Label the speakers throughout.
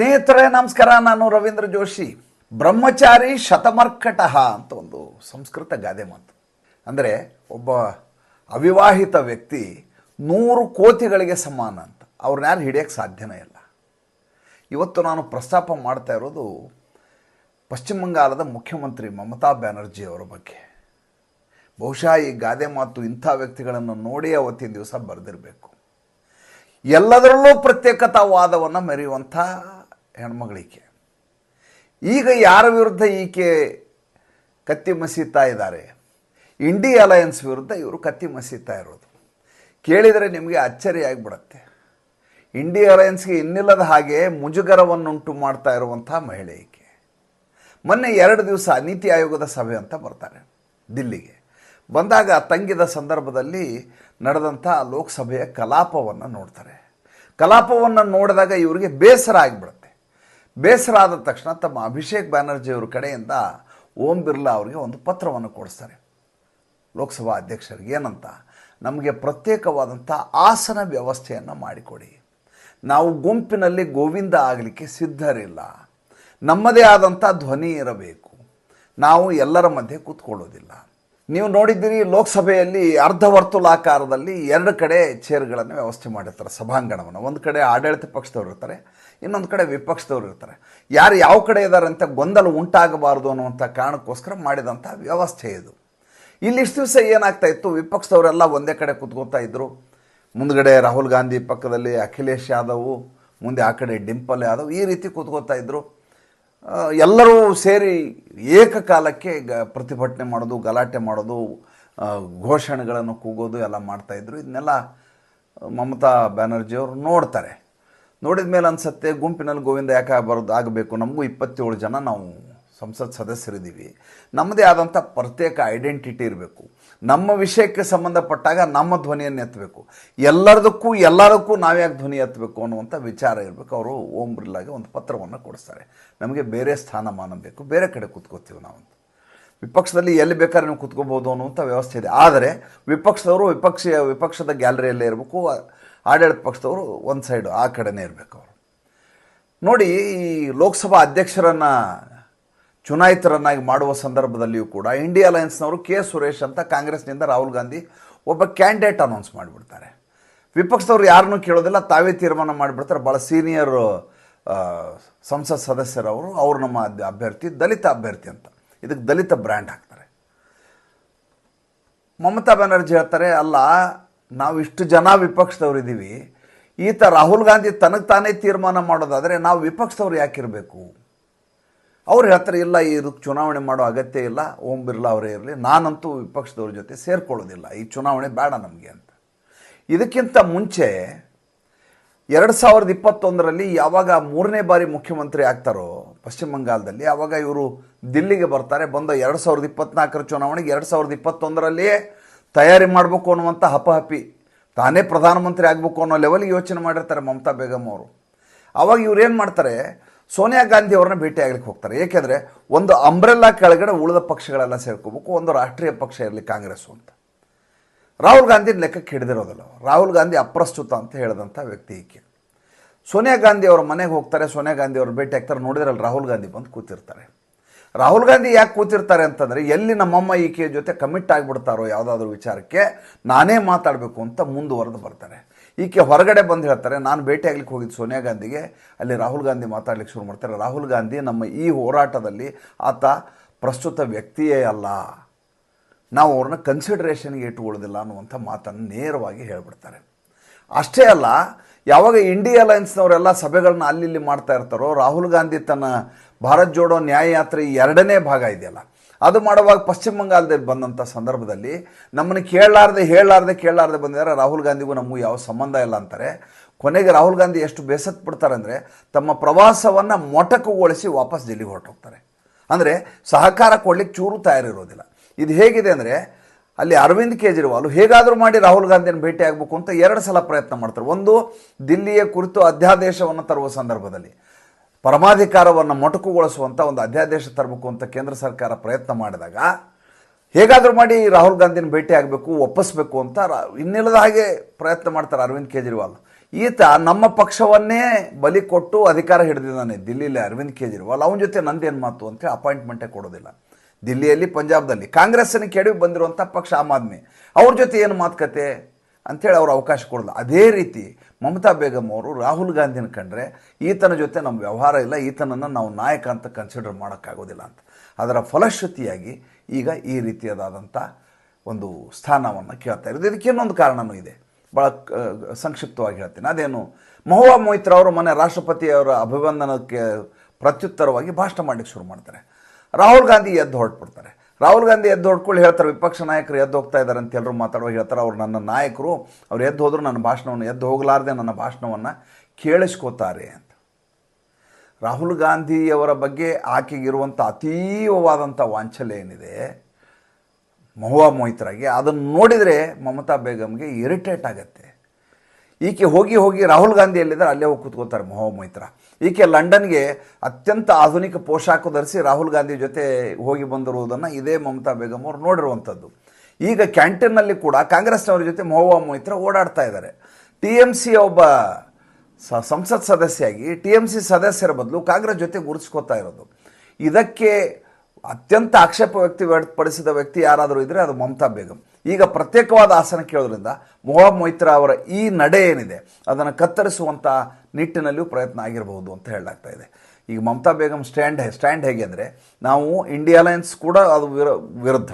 Speaker 1: ಸ್ನೇಹಿತರೆ, ನಮಸ್ಕಾರ. ನಾನು ರವೀಂದ್ರ ಜೋಶಿ. ಬ್ರಹ್ಮಚಾರಿ ಶತಮರ್ಕಟಃ ಅಂತ ಒಂದು ಸಂಸ್ಕೃತ ಗಾದೆ ಮಾತು. ಅಂದರೆ ಒಬ್ಬ ಅವಿವಾಹಿತ ವ್ಯಕ್ತಿ ನೂರು ಕೋತಿಗಳಿಗೆ ಸಮಾನ ಅಂತ. ಅವ್ರನ್ನ ಯಾರು ಹಿಡಿಯೋಕ್ಕೆ ಸಾಧ್ಯನೇ ಇಲ್ಲ. ಇವತ್ತು ನಾನು ಪ್ರಸ್ತಾಪ ಮಾಡ್ತಾ ಇರೋದು ಪಶ್ಚಿಮ ಬಂಗಾಲದ ಮುಖ್ಯಮಂತ್ರಿ ಮಮತಾ ಬ್ಯಾನರ್ಜಿ ಅವರ ಬಗ್ಗೆ. ಬಹುಶಃ ಈ ಗಾದೆ ಮಾತು ಇಂಥ ವ್ಯಕ್ತಿಗಳನ್ನು ನೋಡಿ ಅವತ್ತಿನ ದಿವಸ ಬರೆದಿರಬೇಕು. ಎಲ್ಲದರಲ್ಲೂ ಪ್ರತ್ಯೇಕತಾವಾದವನ್ನು ಮೆರೆಯುವಂಥ ಹೆಣ್ಮಗಳೀಕೆ ಈಗ ಯಾರ ವಿರುದ್ಧ ಈಕೆ ಕತ್ತಿ ಮಸೀತಾ ಇದ್ದಾರೆ? ಇಂಡಿ ಅಲಯನ್ಸ್ ವಿರುದ್ಧ ಇವರು ಕತ್ತಿ ಮಸೀತಾ ಇರೋದು. ಕೇಳಿದರೆ ನಿಮಗೆ ಅಚ್ಚರಿ ಆಗಿಬಿಡತ್ತೆ. ಇಂಡಿ ಅಲಯನ್ಸ್ಗೆ ಇನ್ನಿಲ್ಲದ ಹಾಗೆ ಮುಜುಗರವನ್ನುಂಟು ಮಾಡ್ತಾ ಇರುವಂಥ ಮಹಿಳೆ ಈಕೆ. ಮೊನ್ನೆ ಎರಡು ದಿವಸ ನೀತಿ ಆಯೋಗದ ಸಭೆ ಅಂತ ಬರ್ತಾರೆ ದಿಲ್ಲಿಗೆ. ಬಂದಾಗ ತಂಗಿದ ಸಂದರ್ಭದಲ್ಲಿ ನಡೆದಂಥ ಲೋಕಸಭೆಯ ಕಲಾಪವನ್ನು ನೋಡ್ತಾರೆ. ಕಲಾಪವನ್ನು ನೋಡಿದಾಗ ಇವರಿಗೆ ಬೇಸರ ಆಗಿಬಿಡುತ್ತೆ. ಬೇಸರ ಆದ ತಕ್ಷಣ ತಮ್ಮ ಅಭಿಷೇಕ್ ಬ್ಯಾನರ್ಜಿಯವ್ರ ಕಡೆಯಿಂದ ಓಂ ಬಿರ್ಲಾ ಅವರಿಗೆ ಒಂದು ಪತ್ರವನ್ನು ಕೊಡಿಸ್ತಾರೆ. ಲೋಕಸಭಾ ಅಧ್ಯಕ್ಷರಿಗೆ ಏನಂತ? ನಮಗೆ ಪ್ರತ್ಯೇಕವಾದಂಥ ಆಸನ ವ್ಯವಸ್ಥೆಯನ್ನು ಮಾಡಿಕೊಡಿ. ನಾವು ಗುಂಪಿನಲ್ಲಿ ಗೋವಿಂದ ಆಗಲಿಕ್ಕೆ ಸಿದ್ಧರಿಲ್ಲ. ನಮ್ಮದೇ ಆದಂಥ ಧ್ವನಿ ಇರಬೇಕು. ನಾವು ಎಲ್ಲರ ಮಧ್ಯೆ ಕೂತ್ಕೊಳ್ಳೋದಿಲ್ಲ. ನೀವು ನೋಡಿದ್ದೀರಿ, ಲೋಕಸಭೆಯಲ್ಲಿ ಅರ್ಧ ವರ್ತುಲಾಕಾರದಲ್ಲಿ ಎರಡು ಕಡೆ ಚೇರ್ಗಳನ್ನು ವ್ಯವಸ್ಥೆ ಮಾಡಿರ್ತಾರೆ, ಸಭಾಂಗಣವನ್ನು. ಒಂದು ಕಡೆ ಆಡಳಿತ ಪಕ್ಷದವ್ರು ಇರ್ತಾರೆ, ಇನ್ನೊಂದು ಕಡೆ ವಿಪಕ್ಷದವ್ರು ಇರ್ತಾರೆ. ಯಾರು ಯಾವ ಕಡೆ ಇದ್ದಾರೆ ಅಂತ ಗೊಂದಲ ಉಂಟಾಗಬಾರದು ಅನ್ನುವಂಥ ಕಾರಣಕ್ಕೋಸ್ಕರ ಮಾಡಿದಂಥ ವ್ಯವಸ್ಥೆ ಇದು. ಇಲ್ಲಿ ಇಷ್ಟು ದಿವಸ ಏನಾಗ್ತಾ ಇತ್ತು? ವಿಪಕ್ಷದವರೆಲ್ಲ ಒಂದೇ ಕಡೆ ಕೂತ್ಕೋತಾ ಇದ್ದರು ಮುಂದ್ಗಡೆ ರಾಹುಲ್ ಗಾಂಧಿ ಪಕ್ಕದಲ್ಲಿ ಅಖಿಲೇಶ್ ಯಾದವ್, ಮುಂದೆ ಆ ಕಡೆ ಡಿಂಪಲ್ ಯಾದವ್, ಈ ರೀತಿ ಕೂತ್ಕೋತಾ ಇದ್ದರು ಎಲ್ಲರೂ ಸೇರಿ ಏಕಕಾಲಕ್ಕೆ ಗ, ಪ್ರತಿಭಟನೆ ಮಾಡೋದು, ಗಲಾಟೆ ಮಾಡೋದು ಘೋಷಣೆಗಳನ್ನು ಕೂಗೋದು ಎಲ್ಲ ಮಾಡ್ತಾಯಿದ್ರು ಇದನ್ನೆಲ್ಲ ಮಮತಾ ಬ್ಯಾನರ್ಜಿಯವರು ನೋಡ್ತಾರೆ. ನೋಡಿದ ಮೇಲೆ ಅನ್ಸುತ್ತೆ, ಗುಂಪಿನಲ್ಲಿ ಗೋವಿಂದ ಯಾಕೆ ಬರೋದು ಆಗಬೇಕು? ನಮಗೂ ಇಪ್ಪತ್ತೇಳು ಜನ ನಾವು ಸಂಸತ್ ಸದಸ್ಯರಿದ್ದೀವಿ. ನಮ್ಮದೇ ಆದಂಥ ಪ್ರತ್ಯೇಕ ಐಡೆಂಟಿಟಿ ಇರಬೇಕು. ನಮ್ಮ ವಿಷಯಕ್ಕೆ ಸಂಬಂಧಪಟ್ಟಾಗ ನಮ್ಮ ಧ್ವನಿಯನ್ನು ಎತ್ತಬೇಕು. ಎಲ್ಲರದಕ್ಕೂ ಎಲ್ಲದಕ್ಕೂ ನಾವ್ಯಾಕೆ ಧ್ವನಿ ಎತ್ತಬೇಕು ಅನ್ನುವಂಥ ವಿಚಾರ ಇರಬೇಕು. ಅವರು ಓಂ ಬಿರ್ಲಾಗೆ ಒಂದು ಪತ್ರವನ್ನು ಕೊಡಿಸ್ತಾರೆ. ನಮಗೆ ಬೇರೆ ಸ್ಥಾನಮಾನ ಬೇಕು. ಬೇರೆ ಕಡೆ ಕೂತ್ಕೋತೀವಿ ನಾವು ಅಂತ ವಿಪಕ್ಷದಲ್ಲಿ ಎಲ್ಲಿ ಬೇಕಾದ್ರೆ ನೀವು ಕೂತ್ಕೋಬೋದು ಅನ್ನುವಂಥ ವ್ಯವಸ್ಥೆ ಇದೆ. ಆದರೆ ವಿಪಕ್ಷದವರು ವಿಪಕ್ಷೀಯ, ವಿಪಕ್ಷದ ಗ್ಯಾಲರಿಯಲ್ಲೇ ಇರಬೇಕು. ಆಡಳಿತ ಪಕ್ಷದವರು ಒಂದು ಸೈಡು, ಆ ಕಡೆನೇ ಇರಬೇಕು ಅವರು. ನೋಡಿ, ಈ ಲೋಕಸಭಾ ಅಧ್ಯಕ್ಷರನ್ನು ಚುನಾಯಿತರನ್ನಾಗಿ ಮಾಡುವ ಸಂದರ್ಭದಲ್ಲಿಯೂ ಕೂಡ ಇಂಡಿಯಾ ಅಲಯನ್ಸ್ನವರು ಕೆ ಸುರೇಶ್ ಅಂತ ಕಾಂಗ್ರೆಸ್ನಿಂದ ರಾಹುಲ್ ಗಾಂಧಿ ಒಬ್ಬ ಕ್ಯಾಂಡಿಡೇಟ್ ಅನೌನ್ಸ್ ಮಾಡಿಬಿಡ್ತಾರೆ. ವಿಪಕ್ಷದವ್ರು ಯಾರನ್ನೂ ಕೇಳೋದಿಲ್ಲ, ತಾವೇ ತೀರ್ಮಾನ ಮಾಡಿಬಿಡ್ತಾರೆ. ಭಾಳ ಸೀನಿಯರ್ ಸಂಸತ್ ಸದಸ್ಯರವರು ಅವರು ನಮ್ಮ ಅಭ್ಯ- ಅಭ್ಯರ್ಥಿ, ದಲಿತ ಅಭ್ಯರ್ಥಿ ಅಂತ. ಇದಕ್ಕೆ ದಲಿತ ಬ್ರ್ಯಾಂಡ್ ಹಾಕ್ತಾರೆ. ಮಮತಾ ಬ್ಯಾನರ್ಜಿ ಹೇಳ್ತಾರೆ, ಅಲ್ಲ, ನಾವು ಇಷ್ಟು ಜನ ವಿಪಕ್ಷದವ್ರು ಇದ್ದೀವಿ ಈತ ರಾಹುಲ್ ಗಾಂಧಿ ತನಗೆ ತಾನೇ ತೀರ್ಮಾನ ಮಾಡೋದಾದರೆ ನಾವು ವಿಪಕ್ಷದವ್ರು ಯಾಕಿರಬೇಕು? ಅವ್ರು ಹೇಳ್ತಾರೆ ಇಲ್ಲ ಇದಕ್ಕೆ ಚುನಾವಣೆ ಮಾಡೋ ಅಗತ್ಯ ಇಲ್ಲ, ಓಂ ಬಿರ್ಲಾ ಅವರೇ ಇರಲಿ, ನಾನಂತೂ ವಿಪಕ್ಷದವ್ರ ಜೊತೆ ಸೇರ್ಕೊಳ್ಳೋದಿಲ್ಲ, ಈ ಚುನಾವಣೆ ಬೇಡ ನಮಗೆ ಅಂತ. ಇದಕ್ಕಿಂತ ಮುಂಚೆ ಎರಡು ಸಾವಿರದ ಇಪ್ಪತ್ತೊಂದರಲ್ಲಿ ಯಾವಾಗ ಮೂರನೇ ಬಾರಿ ಮುಖ್ಯಮಂತ್ರಿ ಆಗ್ತಾರೋ, ಪಶ್ಚಿಮ ಬಂಗಾಳದಲ್ಲಿ ಆವಾಗ ಇವರು ದಿಲ್ಲಿಗೆ ಬರ್ತಾರೆ, ಬಂದ ಎರಡು ಸಾವಿರದ ಇಪ್ಪತ್ನಾಲ್ಕರ ಚುನಾವಣೆಗೆ ಎರಡು ಸಾವಿರದ ಇಪ್ಪತ್ತೊಂದರಲ್ಲಿಯೇ ತಯಾರಿ ಮಾಡಬೇಕು ಅನ್ನುವಂಥ ಹಪಹಪಿ, ತಾನೇ ಪ್ರಧಾನಮಂತ್ರಿ ಆಗಬೇಕು ಅನ್ನೋ ಲೆವೆಲ್ಗೆ ಯೋಚನೆ ಮಾಡಿರ್ತಾರೆ ಮಮತಾ ಬೇಗಮ್ ಅವರು. ಆವಾಗ ಇವ್ರು ಏನು ಮಾಡ್ತಾರೆ ಸೋನಿಯಾ ಗಾಂಧಿ ಅವ್ರನ್ನ ಭೇಟಿ ಆಗ್ಲಿಕ್ಕೆ ಹೋಗ್ತಾರೆ. ಏಕೆಂದರೆ ಒಂದು ಅಂಬ್ರೆಲ್ಲಾ ಕೆಳಗಡೆ ಉಳಿದ ಪಕ್ಷಗಳೆಲ್ಲ ಸೇರ್ಕೋಬೇಕು, ಒಂದು ರಾಷ್ಟ್ರೀಯ ಪಕ್ಷ ಇರಲಿ ಕಾಂಗ್ರೆಸ್ಸು ಅಂತ. ರಾಹುಲ್ ಗಾಂಧಿ ಲೆಕ್ಕಕ್ಕೆ ಹಿಡಿದಿರೋದಿಲ್ಲ ರಾಹುಲ್ ಗಾಂಧಿ ಅಪ್ರಸ್ತುತ ಅಂತ ಹೇಳಿದಂಥ ವ್ಯಕ್ತಿ ಈಕೆ. ಸೋನಿಯಾ ಗಾಂಧಿ ಅವರ ಮನೆಗೆ ಹೋಗ್ತಾರೆ, ಸೋನಿಯಾ ಗಾಂಧಿ ಅವರು ಭೇಟಿ ಆಗ್ತಾರೆ. ನೋಡಿದ್ರಲ್ಲಿ, ರಾಹುಲ್ ಗಾಂಧಿ ಬಂದು ಕೂತಿರ್ತಾರೆ. ರಾಹುಲ್ ಗಾಂಧಿ ಯಾಕೆ ಕೂತಿರ್ತಾರೆ ಅಂತಂದರೆ, ಎಲ್ಲಿ ನಮ್ಮಮ್ಮ ಈಕೆಯ ಜೊತೆ ಕಮಿಟ್ ಆಗಿಬಿಡ್ತಾರೋ ಯಾವುದಾದ್ರೂ ವಿಚಾರಕ್ಕೆ ನಾನೇ ಮಾತಾಡಬೇಕು ಅಂತ ಮುಂದುವರೆದು ಬರ್ತಾರೆ. ಈಕೆ ಹೊರಗಡೆ ಬಂದು ಹೇಳ್ತಾರೆ, ನಾನು ಭೇಟಿಯಾಗಲಿಕ್ಕೆ ಆಗ್ಲಿಕ್ಕೆ ಹೋಗಿದ್ದು ಸೋನಿಯಾ ಗಾಂಧಿಗೆ. ಅಲ್ಲಿ ರಾಹುಲ್ ಗಾಂಧಿ ಮಾತಾಡ್ಲಿಕ್ಕೆ ಶುರು ಮಾಡ್ತಾರೆ. ರಾಹುಲ್ ಗಾಂಧಿ ನಮ್ಮ ಈ ಹೋರಾಟದಲ್ಲಿ ಆತ ಪ್ರಸ್ತುತ ವ್ಯಕ್ತಿಯೇ ಅಲ್ಲ. ನಾವು ಅವ್ರನ್ನ ಕನ್ಸಿಡರೇಷನ್ಗೆ ಇಟ್ಟುಕೊಳ್ಳೋದಿಲ್ಲ ಅನ್ನುವಂಥ ಮಾತನ್ನು ನೇರವಾಗಿ ಹೇಳ್ಬಿಡ್ತಾರೆ. ಅಷ್ಟೇ ಅಲ್ಲ, ಯಾವಾಗ ಇಂಡಿಯಾ ಅಲಯನ್ಸ್ನವರೆಲ್ಲ ಸಭೆಗಳನ್ನ ಅಲ್ಲಿ ಇಲ್ಲಿ ಮಾಡ್ತಾ ಇರ್ತಾರೋ, ರಾಹುಲ್ ಗಾಂಧಿ ತನ್ನ ಭಾರತ್ ಜೋಡೋ ನ್ಯಾಯ ಯಾತ್ರೆ ಈ ಎರಡನೇ ಭಾಗ ಇದೆಯಲ್ಲ. ಅದು ಮಾಡುವಾಗ ಪಶ್ಚಿಮ ಬಂಗಾಳದಲ್ಲಿ ಬಂದಂಥ ಸಂದರ್ಭದಲ್ಲಿ ನಮ್ಮನ್ನು ಕೇಳಲಾರ್ದೆ ಹೇಳಲಾರ್ದೆ ಕೇಳಲಾರ್ದೆ ಬಂದಿದ್ದಾರೆ. ರಾಹುಲ್ ಗಾಂಧಿಗೂ ನಮಗೂ ಯಾವ ಸಂಬಂಧ ಇಲ್ಲ ಅಂತಾರೆ. ಕೊನೆಗೆ ರಾಹುಲ್ ಗಾಂಧಿ ಎಷ್ಟು ಬೇಸತ್ತು ಬಿಡ್ತಾರೆ ಅಂದರೆ ತಮ್ಮ ಪ್ರವಾಸವನ್ನು ಮೊಟಕುಗೊಳಿಸಿ ವಾಪಸ್ ದಿಲ್ಲಿಗೆ ಹೊರಟೋಗ್ತಾರೆ. ಅಂದರೆ ಸಹಕಾರ ಕೊಡಲಿಕ್ಕೆ ಚೂರು ತಯಾರಿರೋದಿಲ್ಲ. ಇದು ಹೇಗಿದೆ ಅಂದರೆ ಅಲ್ಲಿ ಅರವಿಂದ್ ಕೇಜ್ರಿವಾಲ್ ಹೇಗಾದರೂ ಮಾಡಿ ರಾಹುಲ್ ಗಾಂಧಿಯನ್ನು ಭೇಟಿ ಆಗಬೇಕು ಅಂತ ಎರಡು ಸಲ ಪ್ರಯತ್ನ ಮಾಡ್ತಾರೆ. ಒಂದು, ದಿಲ್ಲಿಯ ಕುರಿತು ಅಧ್ಯಾದೇಶವನ್ನು ತರುವ ಸಂದರ್ಭದಲ್ಲಿ. ಪರಮಾಧಿಕಾರವನ್ನು ಮೊಟಕುಗೊಳಿಸುವಂಥ ಒಂದು ಅಧ್ಯಾದೇಶ ತರಬೇಕು ಅಂತ ಕೇಂದ್ರ ಸರ್ಕಾರ ಪ್ರಯತ್ನ ಮಾಡಿದಾಗ ಹೇಗಾದರೂ ಮಾಡಿ ರಾಹುಲ್ ಗಾಂಧಿನ ಭೇಟಿ ಆಗಬೇಕು, ಒಪ್ಪಿಸ್ಬೇಕು ಅಂತ ಇನ್ನಿಲ್ಲದ ಹಾಗೆ ಪ್ರಯತ್ನ ಮಾಡ್ತಾರೆ ಅರವಿಂದ್ ಕೇಜ್ರಿವಾಲ್. ಈತ ನಮ್ಮ ಪಕ್ಷವನ್ನೇ ಬಲಿ ಕೊಟ್ಟು ಅಧಿಕಾರ ಹಿಡಿದಿದ್ದಾನೆ ದಿಲ್ಲಿಯಲ್ಲಿ ಅರವಿಂದ್ ಕೇಜ್ರಿವಾಲ್. ಅವನ ಜೊತೆ ನಂದೇನು ಮಾತು ಅಂತೇಳಿ ಅಪಾಯಿಂಟ್ಮೆಂಟೇ ಕೊಡೋದಿಲ್ಲ. ದಿಲ್ಲಿಯಲ್ಲಿ, ಪಂಜಾಬ್ದಲ್ಲಿ ಕಾಂಗ್ರೆಸ್ಸನ್ನು ಕೆಡವಿ ಬಂದಿರುವಂಥ ಪಕ್ಷ ಆಮ್ ಆದ್ಮಿ. ಅವ್ರ ಜೊತೆ ಏನು ಮಾತುಕತೆ? ಅಂಥೇಳಿ ಅವರು ಅವಕಾಶ ಕೊಡಲ್ಲ. ಅದೇ ರೀತಿ ಮಮತಾ ಬೇಗಂ ಅವರು ರಾಹುಲ್ ಗಾಂಧಿನ ಕಂಡ್ರೆ ಈತನ ಜೊತೆ ನಮ್ಮ ವ್ಯವಹಾರ ಇಲ್ಲ, ಈತನನ್ನು ನಾವು ನಾಯಕ ಅಂತ ಕನ್ಸಿಡರ್ ಮಾಡೋಕ್ಕಾಗೋದಿಲ್ಲ ಅಂತ. ಅದರ ಫಲಶ್ರುತಿಯಾಗಿ ಈಗ ಈ ರೀತಿಯಾದಂಥ ಒಂದು ಸ್ಥಾನವನ್ನು ಕೇಳ್ತಾ ಇರೋದು. ಇದಕ್ಕೆ ಇನ್ನೊಂದು ಕಾರಣವೂ ಇದೆ. ಭಾಳ ಸಂಕ್ಷಿಪ್ತವಾಗಿ ಹೇಳ್ತೀನಿ. ಅದೇನು, ಮಹುವಾ ಮೊಯ್ತ್ರ ಅವರು ಮೊನ್ನೆ ರಾಷ್ಟ್ರಪತಿಯವರ ಅಭಿವಂದನಕ್ಕೆ ಪ್ರತ್ಯುತ್ತರವಾಗಿ ಭಾಷಣ ಮಾಡಲಿಕ್ಕೆ ಶುರು ಮಾಡ್ತಾರೆ. ರಾಹುಲ್ ಗಾಂಧಿ ಎದ್ದು ಹೊರಟ್ಬಿಡ್ತಾರೆ. ರಾಹುಲ್ ಗಾಂಧಿ ಎದ್ದು ಹೊಡ್ಕೊಳ್ಳಿ ಹೇಳ್ತಾರೆ, ವಿಪಕ್ಷ ನಾಯಕರು ಎದ್ದು ಹೋಗ್ತಾ ಇದ್ದಾರೆ ಅಂತ ಎಲ್ಲರೂ ಮಾತಾಡುವಾಗ ಹೇಳ್ತಾರೆ, ಅವ್ರು ನನ್ನ ನಾಯಕರು, ಅವ್ರು ಎದ್ದು ಹೋದರೂ ನನ್ನ ಭಾಷಣವನ್ನು, ಎದ್ದು ಹೋಗಲಾರ್ದೆ ನನ್ನ ಭಾಷಣವನ್ನು ಕೇಳಿಸ್ಕೋತಾರೆ ಅಂತ. ರಾಹುಲ್ ಗಾಂಧಿಯವರ ಬಗ್ಗೆ ಆಕೆಗಿರುವಂಥ ಅತೀವವಾದಂಥ ವಾಂಛಲ್ಯ ಏನಿದೆ, ಮಹುವಾ ಮೋಹಿತರಾಗಿ ಅದನ್ನು ನೋಡಿದರೆ ಮಮತಾ ಬೇಗಮ್ಗೆ ಇರಿಟೇಟ್ ಆಗುತ್ತೆ. ಈಕೆ ಹೋಗಿ ಹೋಗಿ ರಾಹುಲ್ ಗಾಂಧಿ ಎಲ್ಲಿದ್ದಾರೆ ಅಲ್ಲೇ ಹೋಗಿ ಕೂತ್ಕೋತಾರೆ ಮಹೋಮೈತ್ರ ಈಕೆ ಲಂಡನ್ಗೆ ಅತ್ಯಂತ ಆಧುನಿಕ ಪೋಷಾಕು ಧರಿಸಿ ರಾಹುಲ್ ಗಾಂಧಿ ಜೊತೆ ಹೋಗಿ ಬಂದಿರುವುದನ್ನು ಇದೇ ಮಮತಾ ಬೇಗಮ್ ಅವರು ನೋಡಿರುವಂಥದ್ದು. ಈಗ ಕ್ಯಾಂಟೀನ್ನಲ್ಲಿ ಕೂಡ ಕಾಂಗ್ರೆಸ್ನವ್ರ ಜೊತೆ ಮಹೋವಾ ಮೈತ್ರ ಓಡಾಡ್ತಾ ಇದ್ದಾರೆ. ಟಿ ಎಂ ಸಿ ಒಬ್ಬ ಸಂಸತ್ ಸದಸ್ಯಾಗಿ ಟಿ ಎಂ ಸಿ ಸದಸ್ಯರ ಬದಲು ಕಾಂಗ್ರೆಸ್ ಜೊತೆ ಗುರುತಿಸ್ಕೋತಾ ಇರೋದು. ಇದಕ್ಕೆ ಅತ್ಯಂತ ಆಕ್ಷೇಪ ವ್ಯಕ್ತಿ ವ್ಯಕ್ತಪಡಿಸಿದ ವ್ಯಕ್ತಿ ಯಾರಾದರೂ ಇದ್ದರೆ ಅದು ಮಮತಾ ಬೇಗಂ. ಈಗ ಪ್ರತ್ಯೇಕವಾದ ಆಸನ ಕೇಳೋದ್ರಿಂದ ಮೊಹಬ್ ಮೊಯ್ತ್ರಾ ಅವರ ಈ ನಡೆ ಏನಿದೆ, ಅದನ್ನು ಕತ್ತರಿಸುವಂಥ ನಿಟ್ಟಿನಲ್ಲಿಯೂ ಪ್ರಯತ್ನ ಆಗಿರಬಹುದು ಅಂತ ಹೇಳಲಾಗ್ತಾ ಇದೆ. ಈಗ ಮಮತಾ ಬೇಗಂ ಸ್ಟ್ಯಾಂಡ್ ಸ್ಟ್ಯಾಂಡ್ ಹೇಗೆ ಅಂದರೆ, ನಾವು ಇಂಡಿಯಾ ಅಲಯನ್ಸ್ ಕೂಡ ಅದು ವಿರ ವಿರುದ್ಧ,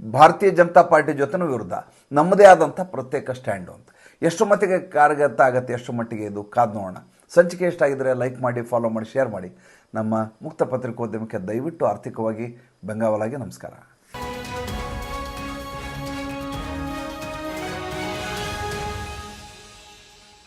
Speaker 1: ಭಾರತೀಯ ಜನತಾ ಪಾರ್ಟಿ ಜೊತೆನೂ ವಿರುದ್ಧ, ನಮ್ಮದೇ ಆದಂಥ ಪ್ರತ್ಯೇಕ ಸ್ಟ್ಯಾಂಡು ಅಂತ ಎಷ್ಟು ಮಟ್ಟಿಗೆ ಕಾರ್ಯಗತ ಆಗುತ್ತೆ, ಎಷ್ಟು ಮಟ್ಟಿಗೆ ಇದು ಕಾದು ನೋಡೋಣ. ಸಂಚಿಕೆ ಎಷ್ಟಾಗಿದ್ದರೆ ಲೈಕ್ ಮಾಡಿ ಫಾಲೋ ಮಾಡಿ ಶೇರ್ ಮಾಡಿ. ನಮ್ಮ ಮುಕ್ತ ಪತ್ರಿಕೋದ್ಯಮಕ್ಕೆ ದಯವಿಟ್ಟು ಆರ್ಥಿಕವಾಗಿ ಬೆಂಗಾವಲಾಗಿ ನಮಸ್ಕಾರ.